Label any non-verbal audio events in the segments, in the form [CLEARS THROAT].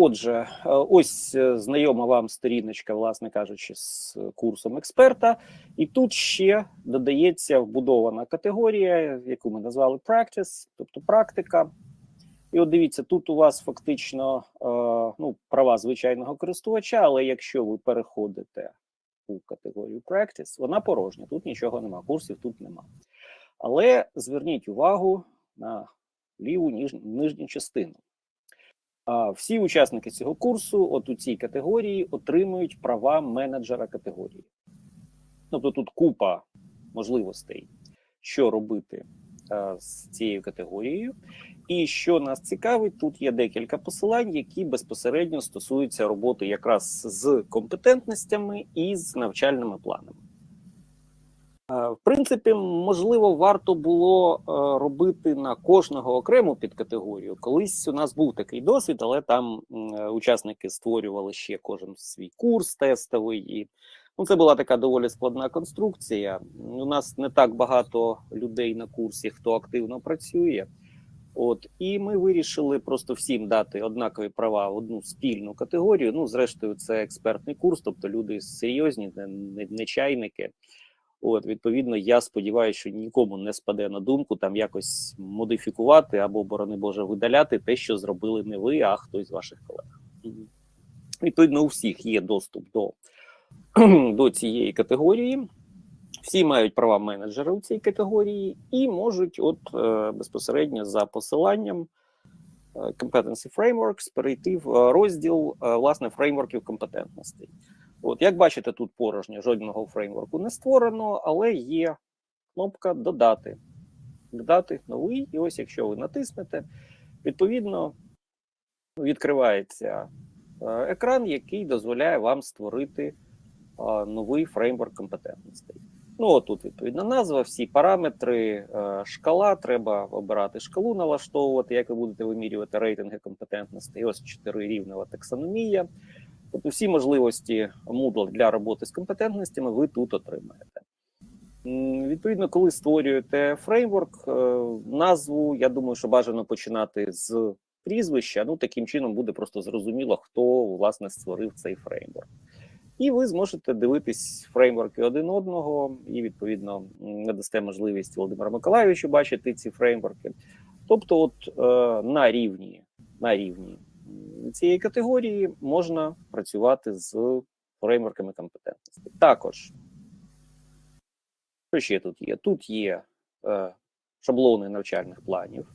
Отже, е, ось е, знайома вам сторіночка, власне кажучи, з курсом експерта, і тут ще додається вбудована категорія, яку ми назвали practice, тобто практика. І от дивіться, тут у вас фактично е, ну, права звичайного користувача, але якщо ви переходите у категорію practice, вона порожня, тут нічого нема, курсів тут нема. Але зверніть увагу на ліву нижню частину. Всі учасники цього курсу, от у цій категорії, отримують права менеджера категорії. Тобто тут купа можливостей, що робити е, з цією категорією. І що нас цікавить, тут є декілька посилань, які безпосередньо стосуються роботи якраз з компетентностями і з навчальними планами. Е, В принципі, можливо, варто було е, робити на кожного окрему підкатегорію. Колись у нас був такий досвід, але там е, учасники створювали ще кожен свій курс тестовий, і ну, це була така доволі складна конструкція. У нас не так багато людей на курсі, хто активно працює. От і ми вирішили просто всім дати однакові права в одну спільну категорію. Ну, зрештою, це експертний курс, тобто люди серйозні, не, не, чайники. От, відповідно, я сподіваюся, що нікому не спаде на думку там якось модифікувати або, борони Боже, видаляти те, що зробили не ви, а хтось з ваших колег. Відповідно, у всіх є доступ до, [CLEARS THROAT] до цієї категорії. Всі мають права менеджера у цій категорії і можуть, от е, безпосередньо за посиланням е, Competency Frameworks перейти в е, розділ власне фреймворків компетентностей. От, як бачите, тут порожньо жодного фреймворку не створено, але є кнопка Додати. Додати новий. І ось, якщо ви натиснете, відповідно відкривається е, екран, який дозволяє вам створити е, новий фреймворк компетентностей. Ну, от тут відповідна назва, всі параметри, е, шкала. Треба обирати шкалу, налаштовувати, як ви будете вимірювати рейтинги компетентностей. І ось чотирирівнева таксономія. Тобто всі можливості Moodle для роботи з компетентностями ви тут отримаєте. Відповідно, коли створюєте фреймворк, е, назву, я думаю, що бажано починати з прізвища. Ну, таким чином буде просто зрозуміло, хто власне створив цей фреймворк. І ви зможете дивитись фреймворки один одного, і відповідно надасте можливість Володимиру Миколайовичу бачити ці фреймворки. Тобто, от е, на рівні, на рівні цієї категорії можна працювати з фреймворками компетентності. Також, що ще тут є? Тут є е, шаблони навчальних планів.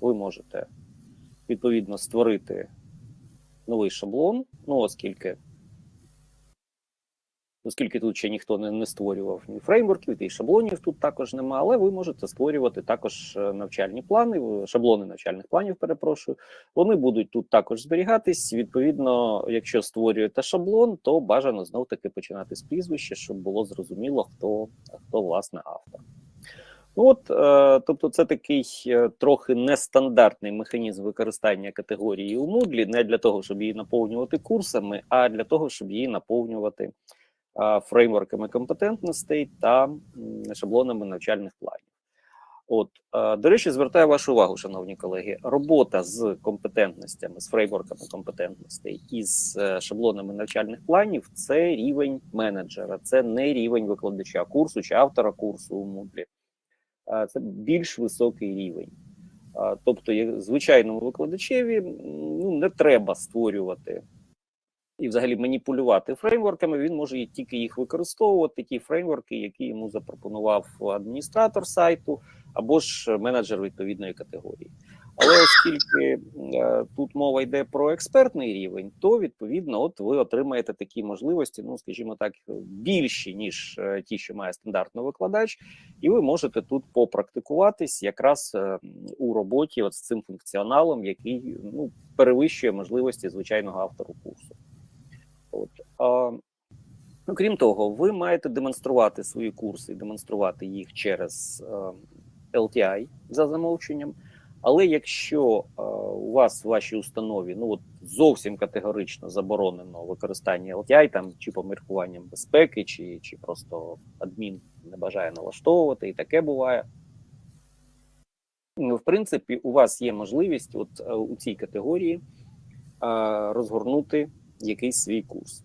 Ви можете відповідно створити новий шаблон, ну оскільки оскільки тут ще ніхто не, не створював ні фреймворків, і шаблонів тут також нема, але ви можете створювати також е, навчальні плани, шаблони навчальних планів, перепрошую. Вони будуть тут також зберігатись. Відповідно, якщо створюєте шаблон, то бажано знов таки починати з прізвища, щоб було зрозуміло, хто, хто власне автор. Ну От, е, тобто, це такий е, трохи нестандартний механізм використання категорії у Moodle, не для того, щоб її наповнювати курсами, а для того, щоб її наповнювати фреймворками компетентностей та шаблонами навчальних планів. От, до речі, звертаю вашу увагу, шановні колеги, робота з компетентностями, з фреймворками компетентностей і з е, шаблонами навчальних планів це рівень менеджера, це не рівень викладача курсу чи автора курсу у Moodle. Це більш високий рівень. Тобто, звичайному викладачеві ну, не треба створювати і взагалі маніпулювати фреймворками, він може тільки їх використовувати, ті фреймворки, які йому запропонував адміністратор сайту або ж менеджер відповідної категорії. Але оскільки е, тут мова йде про експертний рівень, то відповідно, от ви отримаєте такі можливості, ну скажімо так, більші ніж е, ті, що має стандартний викладач, і ви можете тут попрактикуватись якраз е, у роботі от з цим функціоналом, який ну перевищує можливості звичайного автору курсу. От. А, ну, крім того, ви маєте демонструвати свої курси, демонструвати їх через е, LTI за замовченням. Але якщо е, у вас в вашій установі ну от зовсім категорично заборонено використання LTI, там чи по міркуванням безпеки, чи, чи просто адмін не бажає налаштовувати, і таке буває. Ну, в принципі, у вас є можливість, от е, у цій категорії, розгорнути якийсь свій курс.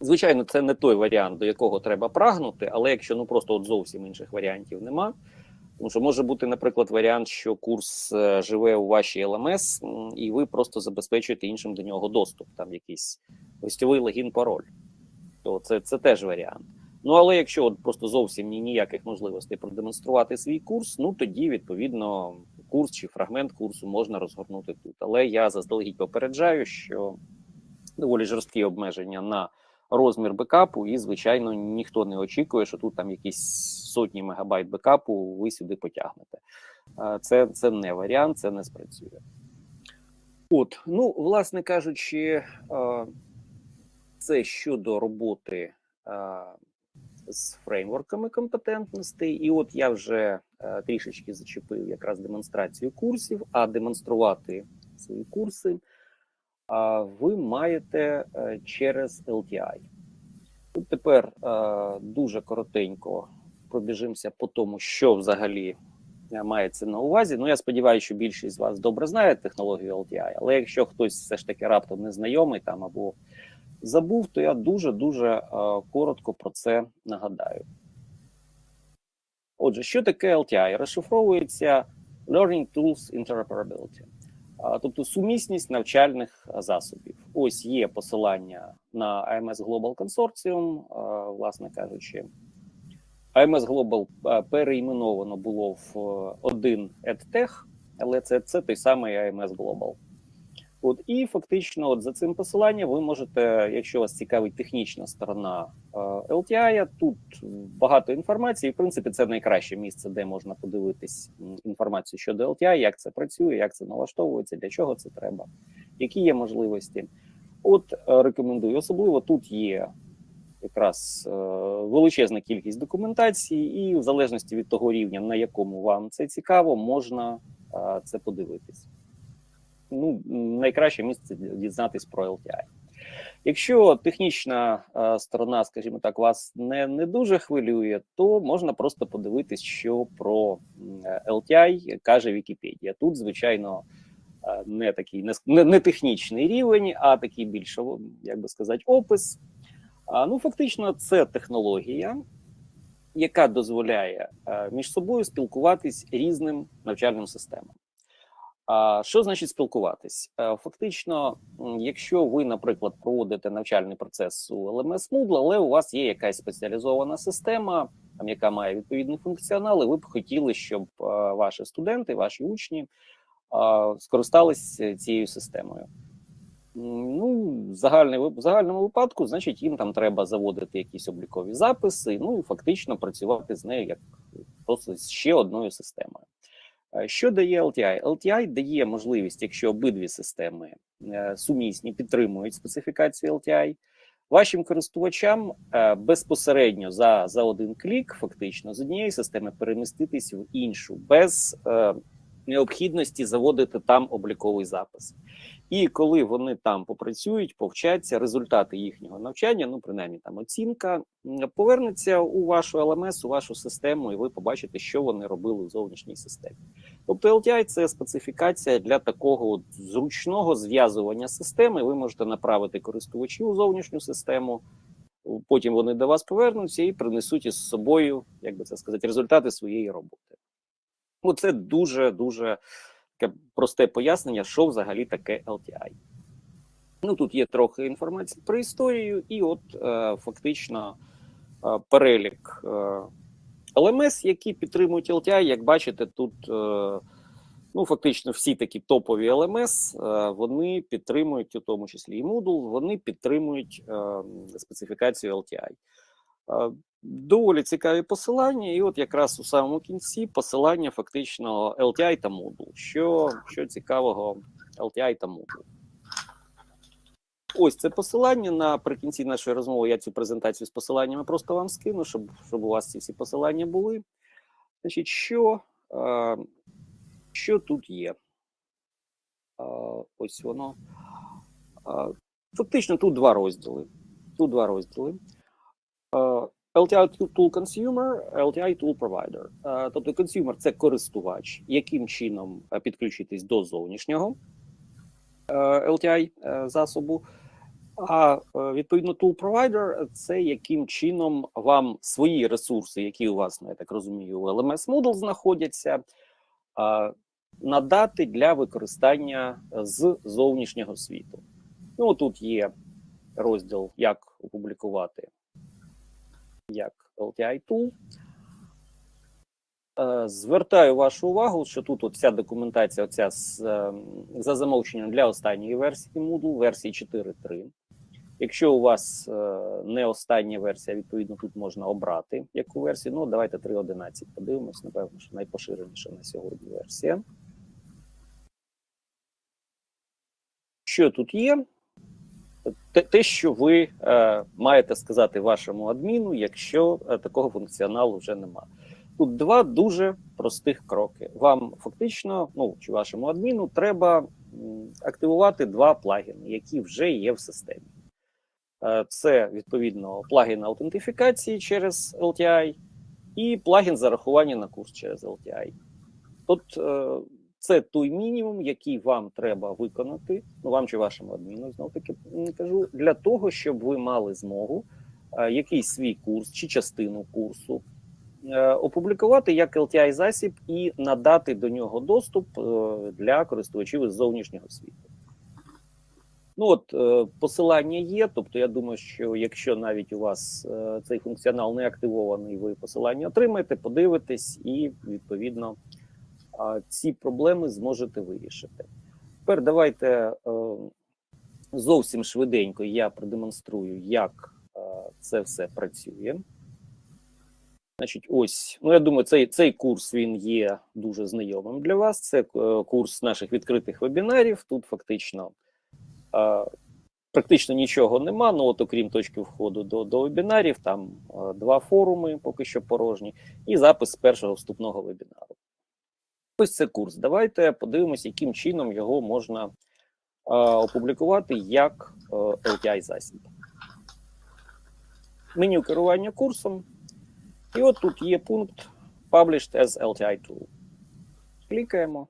Звичайно, це не той варіант, до якого треба прагнути, але якщо ну просто от зовсім інших варіантів нема, тому що може бути, наприклад, варіант, що курс е, живе у вашій LMS, і ви просто забезпечуєте іншим до нього доступ, там якийсь гостьовий логін, пароль. То це, це теж варіант. Ну але якщо от просто зовсім ніяких можливостей продемонструвати свій курс, ну тоді відповідно курс чи фрагмент курсу можна розгорнути тут. Але я заздалегідь попереджаю, що доволі жорсткі обмеження на розмір бекапу, і звичайно ніхто не очікує, що тут там якісь сотні мегабайт бекапу ви сюди потягнете. Це, це не варіант, це не спрацює. От, ну, власне кажучи, це щодо роботи з фреймворками компетентностей. І от я вже трішечки зачепив якраз демонстрацію курсів, а демонструвати свої курси ви маєте е, через LTI. Тут тепер е, дуже коротенько пробіжимося по тому, що взагалі е, мається на увазі. Ну, я сподіваюся, що більшість з вас добре знає технологію LTI, але якщо хтось все ж таки раптом не знайомий там або забув, то я дуже дуже коротко про це нагадаю. Отже, що таке LTI? Розшифровується Learning Tools Interoperability, тобто сумісність навчальних засобів. Ось є посилання на AMS Global Consortium, власне кажучи. AMS Global а, переіменовано було в е, один EdTech, але це, це той самий AMS Global. От і фактично, от за цим посиланням, ви можете, якщо вас цікавить технічна сторона е, LTI, тут багато інформації. В принципі, це найкраще місце, де можна подивитись інформацію щодо LTI, як це працює, як це налаштовується, для чого це треба, які є можливості. От е, рекомендую. Особливо тут є якраз е, величезна кількість документації, і в залежності від того рівня, на якому вам це цікаво, можна це подивитись ну, найкраще місце дізнатись про LTI. Якщо технічна е, сторона, скажімо так, вас не, не дуже хвилює, то можна просто подивитись, що про LTI каже Вікіпедія. Тут, звичайно, е, не такий не, не, технічний рівень, а такий більш, як би сказати, опис. А, ну, фактично, це технологія, яка дозволяє е, між собою спілкуватись різним навчальним системам. А що значить спілкуватись? Е, Фактично, якщо ви, наприклад, проводите навчальний процес у LMS Moodle, але у вас є якась спеціалізована система, там яка має відповідний функціонал, і ви б хотіли, щоб е, ваші студенти, ваші учні е, скористалися цією системою. Ну, в загальному випадку, значить, їм там треба заводити якісь облікові записи, ну і фактично працювати з нею як просто ще одною системою. Е, Що дає LTI? LTI дає можливість, якщо обидві системи е, сумісні, підтримують специфікацію LTI, вашим користувачам е, безпосередньо за, за один клік, фактично, з однієї системи переміститись в іншу, без необхідності заводити там обліковий запис. І коли вони там попрацюють, повчаться, результати їхнього навчання, ну принаймні там оцінка, повернеться у вашу LMS, у вашу систему, і ви побачите, що вони робили в зовнішній системі. Тобто LTI – це специфікація для такого зручного зв'язування системи. Ви можете направити користувачів у зовнішню систему. Потім вони до вас повернуться і принесуть із собою, як би це сказати, результати своєї роботи. Ну, це дуже дуже таке просте пояснення, що взагалі таке LTI. Ну тут є трохи інформації про історію, і от е, фактично е, перелік е, LMS, які підтримують LTI. Як бачите, тут е, ну фактично всі такі топові LMS, е, вони підтримують, у тому числі і Moodle, вони підтримують е, специфікацію LTI. Доволі цікаві посилання, і от якраз у самому кінці посилання фактично LTI та Moodle. Що, що цікавого LTI та Moodle. Ось це посилання наприкінці нашої розмови. Я цю презентацію з посиланнями просто вам скину, щоб, щоб у вас ці всі посилання були. Значить, що, що тут є? Ось воно. Фактично, тут два розділи. Тут два розділи. LTI Tool Consumer, LTI Tool Provider. Е, Тобто consumer – це користувач, яким чином е, підключитись до зовнішнього. е, LTI засобу. А відповідно tool provider – це яким чином вам свої ресурси, які у вас, ну, я так розумію, у LMS Moodle знаходяться, надати для використання з зовнішнього світу. Ну, тут є розділ, як опублікувати як LTI tool. Е, Звертаю вашу увагу, що тут от вся документація оця з, е, за замовченням для останньої версії Moodle, версії 4.3. Якщо у вас е, не остання версія, відповідно, тут можна обрати яку версію. Ну, давайте 3.11 подивимось, напевно, що найпоширеніша на сьогодні версія. Що тут є? Те, що ви е, маєте сказати вашому адміну, якщо е, такого функціоналу вже немає. Тут два дуже простих кроки. Вам фактично, ну чи вашому адміну, треба активувати два плагіни, які вже є в системі. Е, Це відповідно плагін аутентифікації через LTI і плагін зарахування на курс через LTI. От е, це той мінімум, який вам треба виконати, ну вам чи вашому адміну, знов таки кажу, для того, щоб ви мали змогу е, якийсь свій курс чи частину курсу е, опублікувати як LTI засіб і надати до нього доступ е, для користувачів із зовнішнього світу. Ну от е, посилання є. Тобто, я думаю, що якщо навіть у вас е, цей функціонал не активований, ви посилання отримаєте, подивитесь і відповідно а, ці проблеми зможете вирішити. Тепер давайте е, зовсім швиденько я продемонструю, як е, це все працює. Значить, ось, ну я думаю, цей, цей курс він є дуже знайомим для вас. Це е, курс наших відкритих вебінарів. Тут фактично практично нічого нема. Ну, от окрім точки входу до, до вебінарів, там два форуми поки що порожні, і запис першого вступного вебінару. Ось це курс. Давайте подивимося, яким чином його можна е, опублікувати як е, LTI засіб. Меню керування курсом. І от тут є пункт Published as LTI Tool. Клікаємо.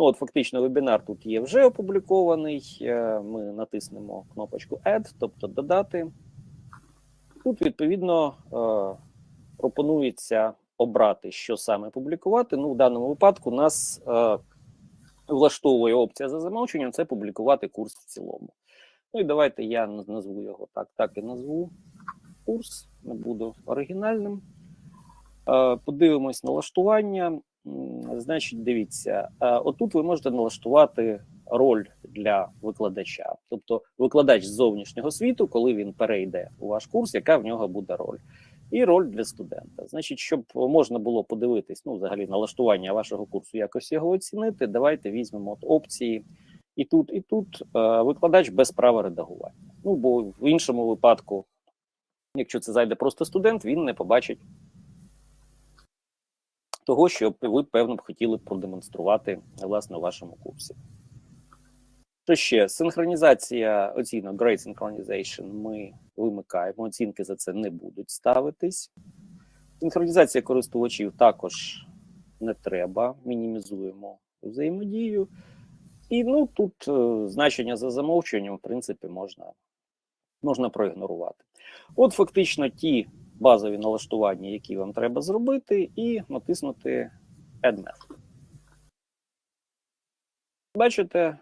Ну, от фактично вебінар тут є вже опублікований. Е, Ми натиснемо кнопочку Add, тобто додати. Тут, відповідно, е, пропонується обрати, що саме публікувати. Ну, в даному випадку нас е, влаштовує опція за замовченням це публікувати курс в цілому. Ну і давайте я назву його так, так і назву курс, не буду оригінальним. Е, Подивимось налаштування. Значить, дивіться, е, отут ви можете налаштувати роль для викладача, тобто викладач з зовнішнього світу, коли він перейде у ваш курс, яка в нього буде роль, і роль для студента. Значить, щоб можна було подивитись, ну, взагалі, налаштування вашого курсу, якось його оцінити. Давайте візьмемо от опції і тут, і тут е, викладач без права редагування. Ну бо в іншому випадку, якщо це зайде просто студент, він не побачить того, що ви певно б хотіли продемонструвати власне у вашому курсі. Що ще? Синхронізація оцінок Great Synchronization ми вимикаємо, оцінки за це не будуть ставитись. Синхронізація користувачів також не треба, мінімізуємо взаємодію. І ну тут е, значення за замовчуванням, в принципі, можна, можна проігнорувати. От фактично ті базові налаштування, які вам треба зробити, і натиснути Add Method. Бачите,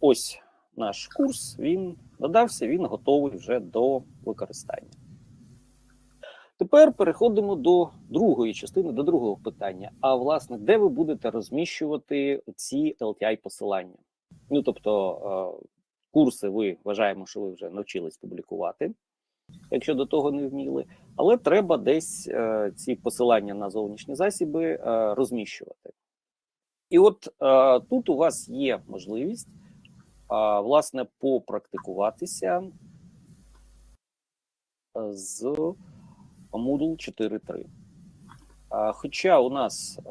ось наш курс, він додався, він готовий вже до використання. Тепер переходимо до другої частини, до другого питання. А власне, де ви будете розміщувати ці LTI посилання? Ну тобто, е, курси ви вважаємо, що ви вже навчились публікувати, якщо до того не вміли, але треба десь е, ці посилання на зовнішні засіби е, розміщувати. І от тут у вас є можливість, е, власне, попрактикуватися е, з Moodle 4.3. А, Хоча у нас е,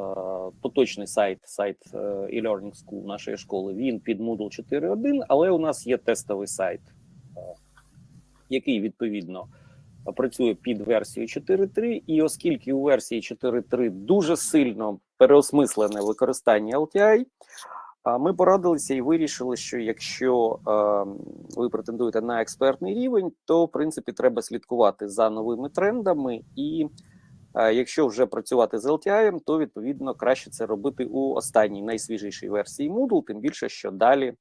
поточний сайт, сайт е, e-learning school нашої школи, він під Moodle 4.1, але у нас є тестовий сайт, який відповідно працює під версією 4.3. І оскільки у версії 4.3 дуже сильно переосмислене використання LTI, а ми порадилися і вирішили, що якщо е, ви претендуєте на експертний рівень, то в принципі треба слідкувати за новими трендами, і е, якщо вже працювати з LTI, то відповідно краще це робити у останній найсвіжішій версії Moodle, тим більше, що далі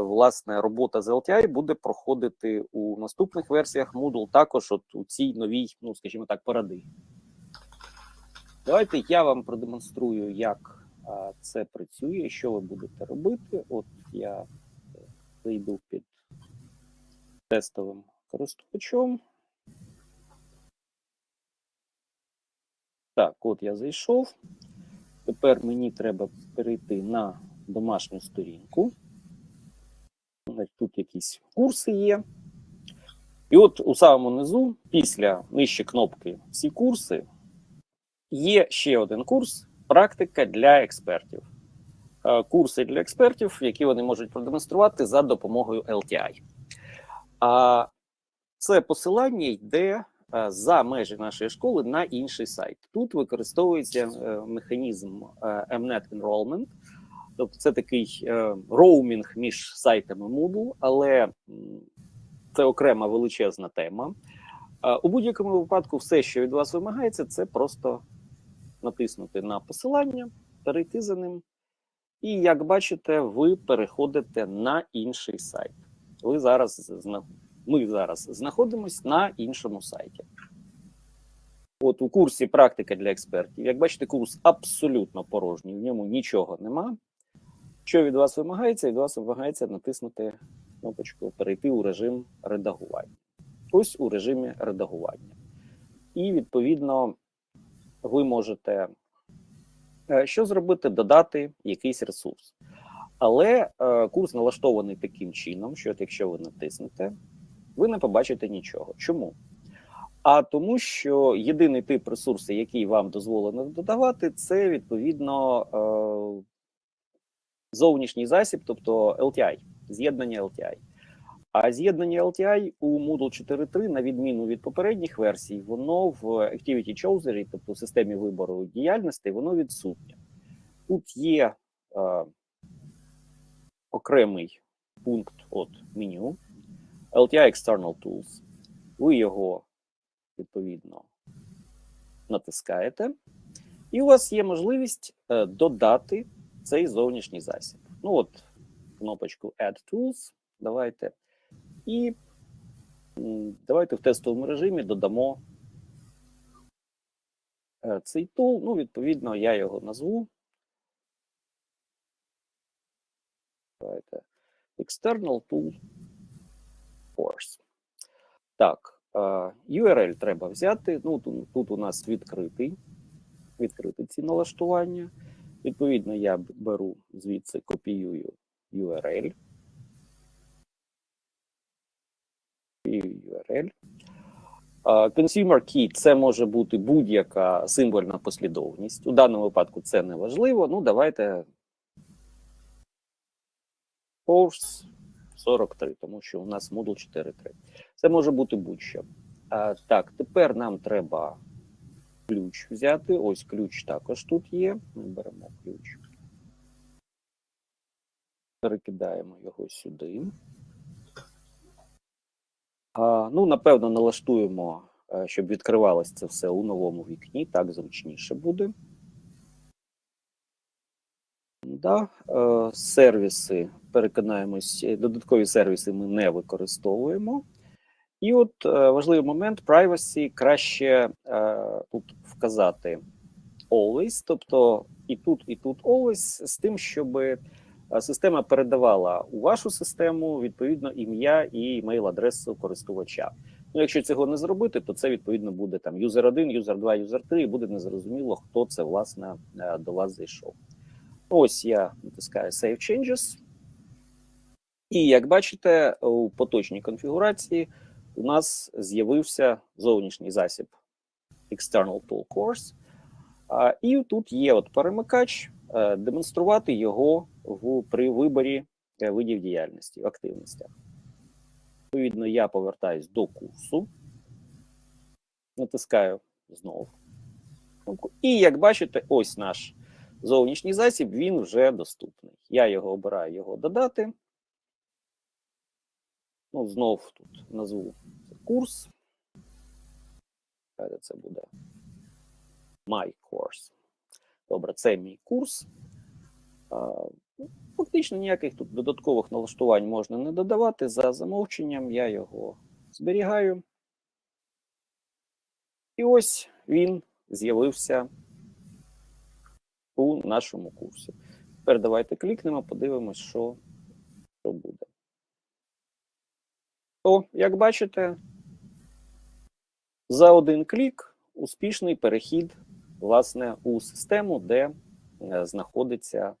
власне робота з LTI буде проходити у наступних версіях Moodle, також от у цій новій, ну скажімо так, парадигмі. Давайте я вам продемонструю, як це працює, що ви будете робити. От я е, зайду під тестовим користувачом. Так, от я зайшов. Тепер мені треба перейти на домашню сторінку. Тут якісь курси є. І от у самому низу, після нижче кнопки Всі курси, є ще один курс практика для експертів. Е, Курси для експертів, які вони можуть продемонструвати за допомогою LTI. А це посилання йде е, за межі нашої школи на інший сайт. Тут використовується е, механізм MNET Enrollment, тобто це такий роумінг між сайтами Moodle, але це окрема величезна тема. У будь-якому випадку, все, що від вас вимагається, це просто натиснути на посилання, перейти за ним. І як бачите, ви переходите на інший сайт. Ви зараз ми зараз знаходимося на іншому сайті. От у курсі практика для експертів. Як бачите, курс абсолютно порожній, в ньому нічого нема. Що від вас вимагається? Від вас вимагається натиснути кнопочку Перейти у режим редагування. Ось у режимі редагування. І відповідно ви можете е, що зробити? Додати якийсь ресурс. Але е, курс налаштований таким чином, що якщо ви натиснете, ви не побачите нічого. Чому? А тому, що єдиний тип ресурсу, який вам дозволено додавати, це відповідно е, зовнішній засіб, тобто LTI, з'єднання LTI. А з'єднання LTI у Moodle 4.3, на відміну від попередніх версій, воно в Activity Chooser, тобто в системі вибору діяльності, воно відсутнє. Тут є е, окремий пункт от меню LTI External Tools. Ви його відповідно натискаєте, і у вас є можливість е, додати цей зовнішній засіб. Ну от, кнопочку Add Tools. Давайте. І давайте в тестовому режимі додамо е, цей тул. Ну, відповідно, я його назву. Давайте. External Tool Force. Так, е, URL треба взяти. Ну, тут, тут у нас відкритий, відкритий ці налаштування. Відповідно, я беру звідси, копіюю URL. Копіюю URL. Consumer key це може бути будь-яка символьна послідовність. У даному випадку це не важливо. Ну, давайте Force 43, тому що у нас Moodle 4.3. Це може бути будь-що. Так, тепер нам треба ключ взяти. Ось ключ також тут є. Ми беремо ключ. Перекидаємо його сюди. Ну, напевно, налаштуємо, е, щоб відкривалося це все у новому вікні. Так зручніше буде. Да, е, сервіси, переконаємось, е, додаткові сервіси ми не використовуємо. І от важливий момент privacy краще тут вказати always, тобто і тут, і тут always, з тим, щоб система передавала у вашу систему відповідно ім'я і імейл-адресу користувача. Ну, якщо цього не зробити, то це відповідно буде там юзер 1, юзер 2, юзер 3, і буде незрозуміло, хто це власне е, до вас зайшов. Ось я натискаю Save Changes. І як бачите, у поточній конфігурації у нас з'явився зовнішній засіб External Tool Course. І тут є от перемикач, е, демонструвати його в, при виборі е, видів діяльності в активностях. Відповідно, я повертаюсь до курсу, натискаю знову. І як бачите, ось наш зовнішній засіб, він вже доступний. Я його обираю його додати. Ну, знов тут назву курс. Це буде My course. Добре, це мій курс. Фактично ніяких тут додаткових налаштувань можна не додавати. За замовченням я його зберігаю. І ось він з'явився у нашому курсі. Тепер давайте клікнемо, подивимось, що, що буде. То, як бачите, за один клік успішний перехід власне у систему, де е, знаходиться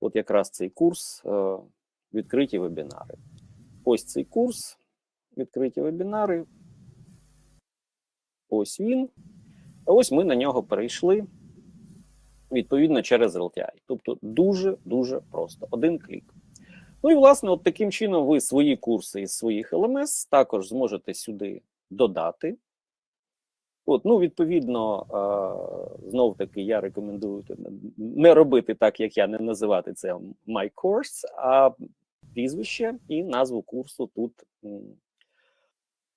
от якраз цей курс е, відкриті вебінари. Ось цей курс, відкриті вебінари. Ось він. А ось ми на нього перейшли відповідно через LTI. Тобто дуже-дуже просто. Один клік. Ну і власне, от таким чином ви свої курси із своїх LMS також зможете сюди додати. От, ну, відповідно, знов таки я рекомендую не робити так, як я, не називати це My Course, а прізвище і назву курсу тут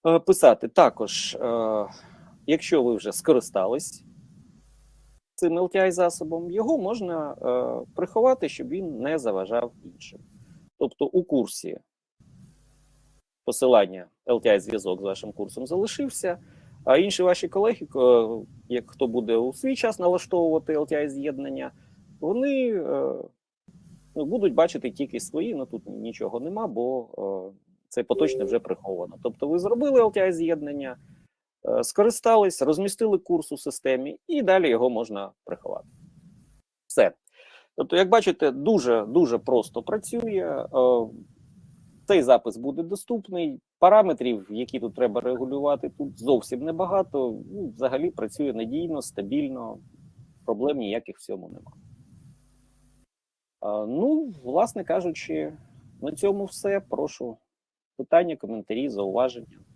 е, писати. Також, е, якщо ви вже скористались цим LTI засобом, його можна е, приховати, щоб він не заважав іншим. Тобто у курсі посилання LTI зв'язок з вашим курсом залишився. А інші ваші колеги, е, як хто буде у свій час налаштовувати LTI з'єднання, вони е, ну, будуть бачити тільки свої, ну тут нічого нема, бо е, це поточне вже приховано. Тобто, ви зробили LTI з'єднання, скористались, розмістили курс у системі, і далі його можна приховати. Все. Тобто, як бачите, дуже дуже просто працює. Цей запис буде доступний. Параметрів, які тут треба регулювати, тут зовсім небагато. Ну, Взагалі працює надійно, стабільно, проблем ніяких в цьому нема. Ну, власне кажучи, на цьому все. Прошу питання, коментарі, зауваження.